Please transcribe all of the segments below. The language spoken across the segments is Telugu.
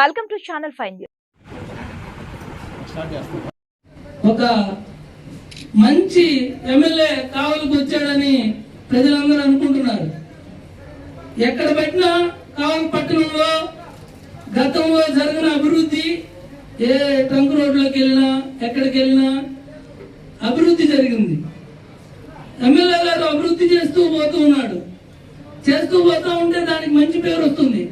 Welcome to channel fine news ఒక మంచి ఎమ్మెల్యే కావలికి వచ్చాడని ప్రజలందరూ అనుకుంటున్నారు. ఎక్కడ పెట్టినా కావలి పట్టణంలో గతంలో జరిగిన అభివృద్ధి ఏ ట్రంక్ రోడ్లోకి వెళ్ళినా ఎక్కడికి వెళ్ళినా అభివృద్ధి జరిగింది. ఎమ్మెల్యే గారు అభివృద్ధి చేస్తూ పోతూ ఉన్నాడు. చేస్తూ పోతూ ఉంటే దానికి మంచి పేరు వస్తుంది.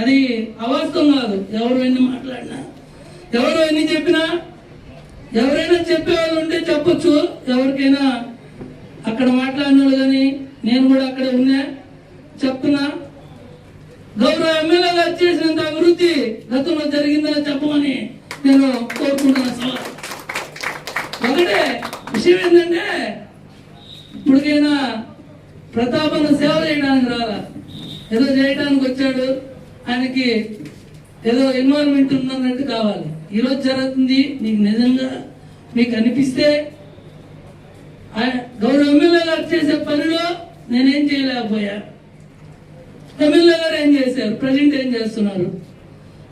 అది అవాస్తవం కాదు. ఎవరు ఎన్ని మాట్లాడినా. ఎవరు ఎన్ని చెప్పినా ఎవరైనా చెప్పేవాళ్ళు ఉంటే చెప్పొచ్చు. ఎవరికైనా అక్కడ మాట్లాడినాడు కానీ నేను కూడా అక్కడ ఉన్నా చెప్తున్నా. గౌరవ ఎమ్మెల్యే గారు చేసినంత అభివృద్ధి గతంలో జరిగిందని చెప్పమని నేను కోరుకుంటున్నా సార్ ఒకటే విషయం ఏంటంటే ఇప్పటికైనా ప్రతాపన సేవ చేయడానికి రాలా. ఏదో చేయడానికి వచ్చాడు. ఆయనకి ఏదో ఎన్వైరన్మెంట్ ఉందన్నట్టు కావాలి. ఈరోజు జరుగుతుంది మీకు నిజంగా మీకు అనిపిస్తే ఆయన గౌరవ ఎమ్మెల్యే గారు చేసే పనిలో నేనేం చేయలేకపోయా. ఎమ్మెల్యే గారు ఏం చేశారు? ప్రజెంట్ ఏం చేస్తున్నారు?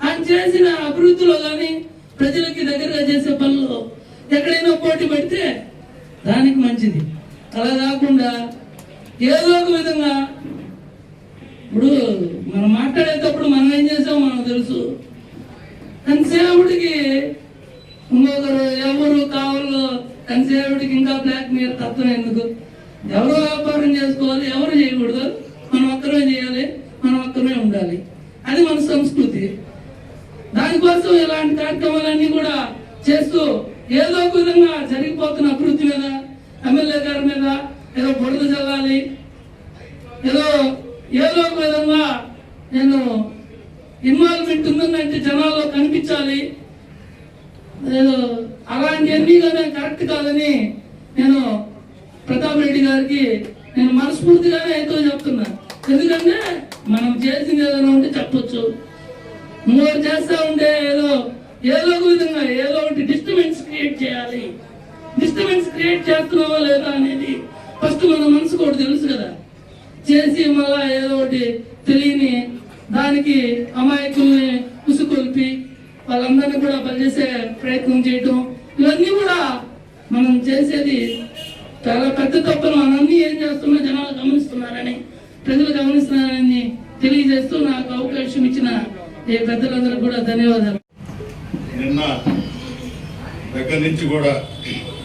ఆయన చేసిన అభివృద్ధిలో కానీ ప్రజలకి దగ్గరగా చేసే పనుల్లో ఎక్కడైనా పోటీ పెడితే దానికి మంచిది. అలా కాకుండా ఏదో ఒక విధంగా ఇప్పుడు మనం మాట్లాడేటప్పుడు మనం ఏం చేసాం మనకు తెలుసు. కన్సేవుడికి ఇంకొకరు ఎవరు కావాలో కన్సేవుడికి ఇంకా బ్లాక్ మీద తత్వం ఎందుకు? ఎవరు వ్యాపారం చేసుకోవాలి ఎవరు చేయకూడదు? మనం ఒక్కరే చేయాలి మనం ఒక్కరే ఉండాలి. అది మన సంస్కృతి. దానికోసం ఇలాంటి కార్యక్రమాలన్నీ కూడా చేస్తూ ఏదో ఒక విధంగా జరిగిపోతున్న అభివృద్ధి మీద ఎమ్మెల్యే గారి మీద ఏదో బురద చల్లాలి. ఏదో ఏదో ఒక విధంగా నేను ఇన్వాల్వ్మెంట్ ఉందంటే జనాల్లో కనిపించాలి. ఏదో అలాంటివన్నీ కానీ కరెక్ట్ కాదని నేను ప్రతాప్ రెడ్డి గారికి నేను మనస్ఫూర్తిగానే ఎంతో చెప్తున్నా. ఎందుకంటే మనం చేసింది ఏదైనా ఉంటే చెప్పొచ్చు. మూడు చేస్తా ఉంటే ఏదో ఏదో ఒక విధంగా ఏదో ఒకటి డిస్టర్బెన్స్ క్రియేట్ చేయాలి. డిస్టర్బెన్స్ క్రియేట్ చేస్తున్నావా లేదా అనేది ఫస్ట్ మన మనసుకు ఒకటి తెలుసు కదా. చేసి మళ్ళా ఏదో ఒకటి తెలియ దానికి అమాయకుల్ని ఉసుకొల్పి వాళ్ళందరినీ కూడా పనిచేసే ప్రయత్నం చేయటం. ఇవన్నీ కూడా మనం చేసేది చాలా పెద్ద తప్పులు మనన్నీ ఏం చేస్తున్నా జనాలు గమనిస్తున్నారని ప్రజలు గమనిస్తున్నారని తెలియజేస్తూ నాకు అవకాశం ఇచ్చిన ఈ పెద్దలందరూ కూడా ధన్యవాదాలు. నిన్న దగ్గర నుంచి కూడా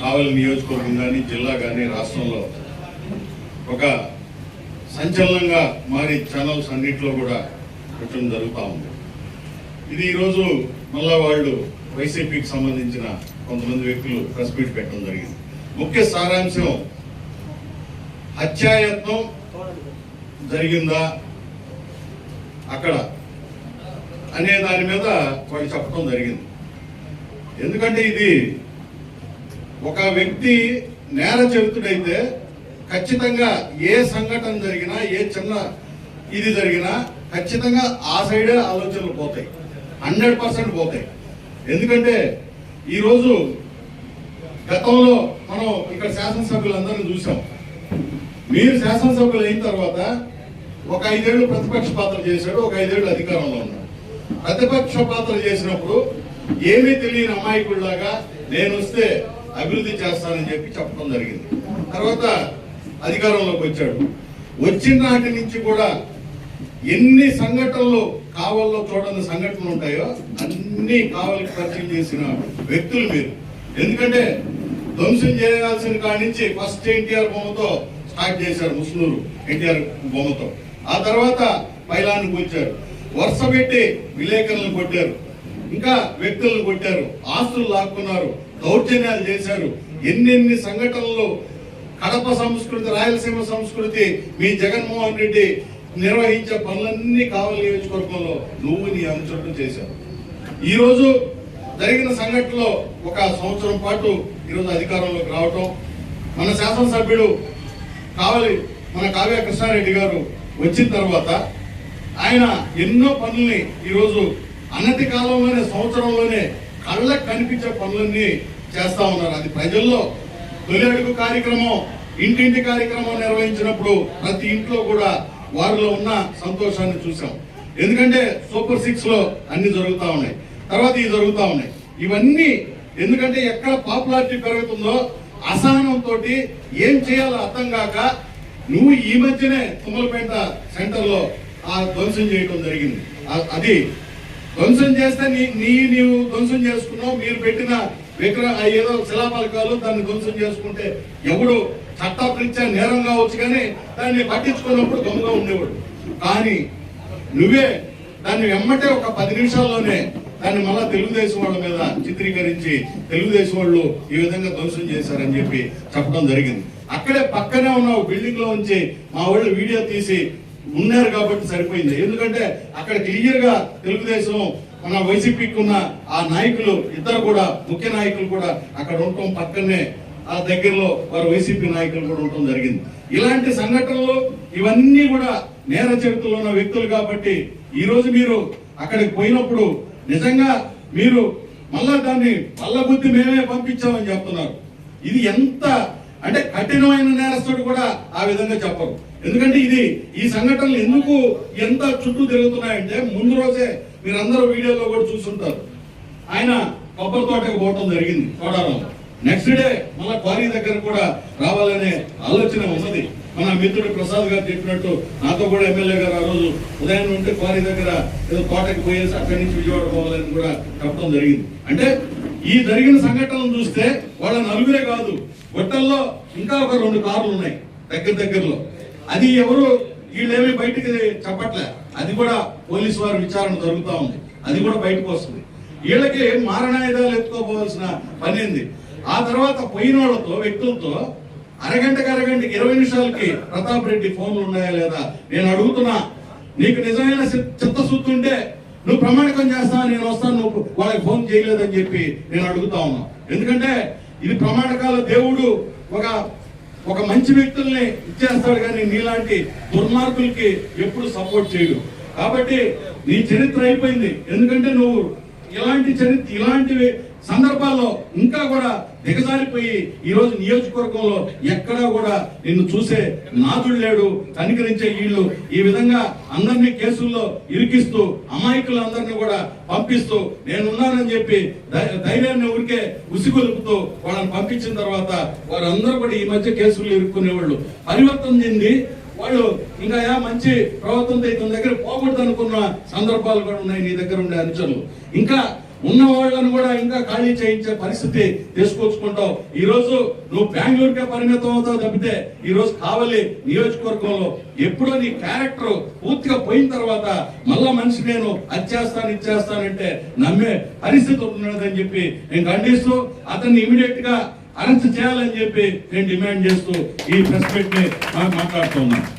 కావలి నియోజకవర్గం కానీ జిల్లా కానీ రాష్ట్రంలో ఒక సంచలనంగా మారి ఛానల్స్ అన్నింటిలో కూడా పెట్టడం జరుగుతూ ఉంది. ఇది ఈరోజు మళ్ళా వాళ్ళు వైసీపీకి సంబంధించిన కొంతమంది వ్యక్తులు ప్రెస్ మీట్ పెట్టడం జరిగింది. ముఖ్య సారాంశం హత్యాయత్నం జరిగిందా అక్కడ అనే దాని మీద వాళ్ళు చెప్పడం జరిగింది. ఎందుకంటే ఇది ఒక వ్యక్తి నేర చెబుతుడైతే ఖచ్చితంగా ఏ సంఘటన జరిగినా ఏ చిన్న ఇది జరిగినా ఖచ్చితంగా ఆ సైడే ఆలోచనలు పోతాయి. హండ్రెడ్ పర్సెంట్ పోతాయి. ఎందుకంటే ఈరోజు గతంలో మనం ఇక్కడ శాసనసభ్యులందరినీ చూసాం. మీరు శాసనసభ్యులు అయిన తర్వాత ఒక ఐదేళ్ళు ప్రతిపక్ష పాత్ర చేశాడు ఒక ఐదేళ్ళు అధికారంలో ఉన్నాడు. ప్రతిపక్ష పాత్ర చేసినప్పుడు ఏమీ తెలియని అమాయకుడిలాగా నేను వస్తే అభివృద్ధి చేస్తానని చెప్పి చెప్పడం జరిగింది. తర్వాత అధికారంలోకి వచ్చాడు. వచ్చిన నాటి నుంచి కూడా ఎన్ని సంఘటనలు కావల్లో చూడని సంఘటనలు ఉంటాయో అన్ని కావలికి పరిచయం చేసిన వ్యక్తులు మీరు. ఎందుకంటే ధ్వంసం చేయాల్సిన కాడి నుంచి ఫస్ట్ ఎన్టీఆర్ బొమ్మతో స్టార్ట్ చేశారు ముస్లింలు ఎన్టీఆర్ బొమ్మతో. ఆ తర్వాత పైలాన్ని వచ్చారు వరుస పెట్టి విలేకరులను కొట్టారు. ఇంకా వ్యక్తులను కొట్టారు. ఆస్తులు లాక్కున్నారు. దౌర్జన్యాలు చేశారు. ఎన్నెన్ని సంఘటనలు కడప సంస్కృతి రాయలసీమ సంస్కృతి మీ జగన్మోహన్ రెడ్డి నిర్వహించే పనులన్నీ కావలి నియోజకవర్గంలో నువ్వు నీ అనుచరుడు చేశావు. ఈరోజు జరిగిన సంఘటనలో ఒక సంవత్సరం పాటు ఈరోజు అధికారంలోకి రావటం మన శాసనసభ్యుడు కావాలి మన కావ్య కృష్ణారెడ్డి గారు వచ్చిన తర్వాత ఆయన ఎన్నో పనుల్ని ఈరోజు అనతి కాలంలోనే సంవత్సరంలోనే కళ్ళకు కనిపించే పనులన్నీ చేస్తా ఉన్నారు. అది ప్రజల్లో తొలి అడుగు కార్యక్రమం ఇంటింటి కార్యక్రమం నిర్వహించినప్పుడు ప్రతి ఇంట్లో కూడా వారిలో ఉన్న సంతోషాన్ని చూసాం ఎందుకంటే సూపర్ సిక్స్లో అన్ని జరుగుతూ ఉన్నాయి. తర్వాత ఇవి జరుగుతూ ఉన్నాయి. ఇవన్నీ ఎందుకంటే ఎక్కడ పాపులారిటీ పెరుగుతుందో అసహనంతో ఏం చేయాలో అర్థం కాక నువ్వు ఈ మధ్యనే తుమ్మలపేట సెంటర్లో ఆ ధ్వంసం చేయడం జరిగింది. అది ధ్వంసం చేస్తే నీ నీ నీవు ధ్వంసం చేసుకున్నావు మీరు పెట్టిన విగ్రహ ఏదో శిలాపలకాలు దాన్ని ధ్వంసం చేసుకుంటే ఎవడు చట్టప్రీత్యా నేరం కావచ్చు కానీ దాన్ని పట్టించుకున్నప్పుడు గమ్ముగా ఉండేవాడు. కానీ నువ్వే దాన్ని వెమ్మటే ఒక పది నిమిషాల్లోనే దాన్ని మళ్ళా తెలుగుదేశం వాళ్ళ మీద చిత్రీకరించి తెలుగుదేశం వాళ్ళు ఈ విధంగా ధ్వంసం చేశారని చెప్పి చెప్పడం జరిగింది. అక్కడే పక్కనే ఉన్న బిల్డింగ్లో ఉంచి మా వాళ్ళు వీడియో తీసి ఉన్నారు కాబట్టి సరిపోయింది. ఎందుకంటే అక్కడ క్లియర్గా తెలుగుదేశం మన వైసీపీకి ఉన్న ఆ నాయకులు ఇద్దరు కూడా ముఖ్య నాయకులు కూడా అక్కడ ఉండటం పక్కనే ఆ దగ్గరలో వారు వైసీపీ నాయకులు కూడా ఉండటం జరిగింది. ఇలాంటి సంఘటనలు ఇవన్నీ కూడా నేర చరిత్రలో ఉన్న వ్యక్తులు కాబట్టి ఈ రోజు మీరు అక్కడికి పోయినప్పుడు నిజంగా మీరు మళ్ళా దాన్ని మల్ల బుద్ధి మేమే పంపించామని చెప్తున్నారు. ఇది ఎంత అంటే కఠినమైన నేరస్తుడు కూడా ఆ విధంగా చెప్పరు. ఎందుకంటే ఇది ఈ సంఘటనలు ఎందుకు ఎంత చుట్టూ తిరుగుతున్నాయంటే ముందు రోజే మీరందరూ వీడియోలో కూడా చూసుంటారు. ఆయన కొబ్బరి తోటకు పోవటం జరిగింది కోడారంలో. నెక్స్ట్ డే మళ్ళీ క్వారీ దగ్గర కూడా రావాలనే ఆలోచన ఉన్నది. మన మిత్రుడు ప్రసాద్ గారు చెప్పినట్టు నాతో కూడా ఎమ్మెల్యే గారు ఆ రోజు ఉదయం నుండి క్వారీ దగ్గర ఏదో కోటకు పోయేసి అక్కడి నుంచి విజయవాడ పోవాలని కూడా చెప్పడం జరిగింది. అంటే ఈ జరిగిన సంఘటనలు చూస్తే వాళ్ళ నలుగురే కాదు గొట్టల్లో ఇంకా ఒక రెండు కార్లు ఉన్నాయి దగ్గర దగ్గరలో. అది ఎవరు వీళ్ళేమి బయటికి చెప్పట్లే. అది కూడా పోలీసు వారి విచారణ జరుగుతూ ఉంది. అది కూడా బయటకు వస్తుంది. వీళ్ళకి మారణాయుధాలు ఎత్తుకోపోవాల్సిన పని ఉంది ఆ తర్వాత పోయిన వాళ్ళతో వ్యక్తులతో అరగంటకి అరగంటకి ఇరవై నిమిషాలకి ప్రతాప్ రెడ్డి ఫోన్లు ఉన్నాయా లేదా? నేను అడుగుతున్నా. నీకు నిజమైన చిత్తశుద్ధి ఉంటే నువ్వు ప్రమాణికం చేస్తావు? నేను వస్తాను. నువ్వు వాళ్ళకి ఫోన్ చేయలేదని చెప్పి నేను అడుగుతా ఉన్నా. ఎందుకంటే ఇది ప్రమాణకాల దేవుడు ఒక ఒక మంచి వ్యక్తుల్ని ఇచ్చేస్తాడు కానీ నీలాంటి దుర్మార్గులకి ఎప్పుడు సపోర్ట్ చేయడు. కాబట్టి నీ చరిత్ర అయిపోయింది. ఎందుకంటే నువ్వు ఇలాంటి చరిత్ర ఇలాంటి సందర్భాల్లో ఇంకా కూడా దిగజారిపోయి ఈరోజు నియోజకవర్గంలో ఎక్కడా కూడా నిన్ను చూసే నాదుడు లేడు కనికరించే వీళ్ళు ఈ విధంగా అందరినీ కేసుల్లో ఇరికిస్తూ అమాయకులందరినీ కూడా పంపిస్తూ నేనున్నానని చెప్పి ధైర్యాన్ని ఊరికే ఉసిగొలుపుతూ వాళ్ళని పంపించిన తర్వాత వారందరూ కూడా ఈ మధ్య కేసులు ఇరుక్కునేవాళ్ళు. పరివర్తన చెంది వాళ్ళు ఇంకా యా మంచి ప్రవర్తనతో ఇతని దగ్గర పోకూడదు అనుకున్న సందర్భాలు కూడా ఉన్నాయి నీ దగ్గర ఉండే అనుచరులు ఇంకా ఉన్న వాళ్ళను కూడా ఇంకా ఖాళీ చేయించే పరిస్థితి తీసుకొచ్చుకుంటావు. ఈ రోజు నువ్వు బెంగళూరుకే పరిమితం అవుతావు తప్పితే ఈ రోజు కావలి నియోజకవర్గంలో ఎప్పుడో నీ క్యారెక్టర్ పూర్తిగా పోయిన తర్వాత మళ్ళా మనిషి నేను అది చేస్తాను ఇచ్చేస్తానంటే నమ్మే పరిస్థితి ఉన్నదని చెప్పి నేను ఖండిస్తూ అతన్ని ఇమీడియట్గా అరెస్ట్ చేయాలని చెప్పి నేను డిమాండ్ చేస్తూ ఈ ప్రెస్ మీట్ని మాట్లాడుతున్నాను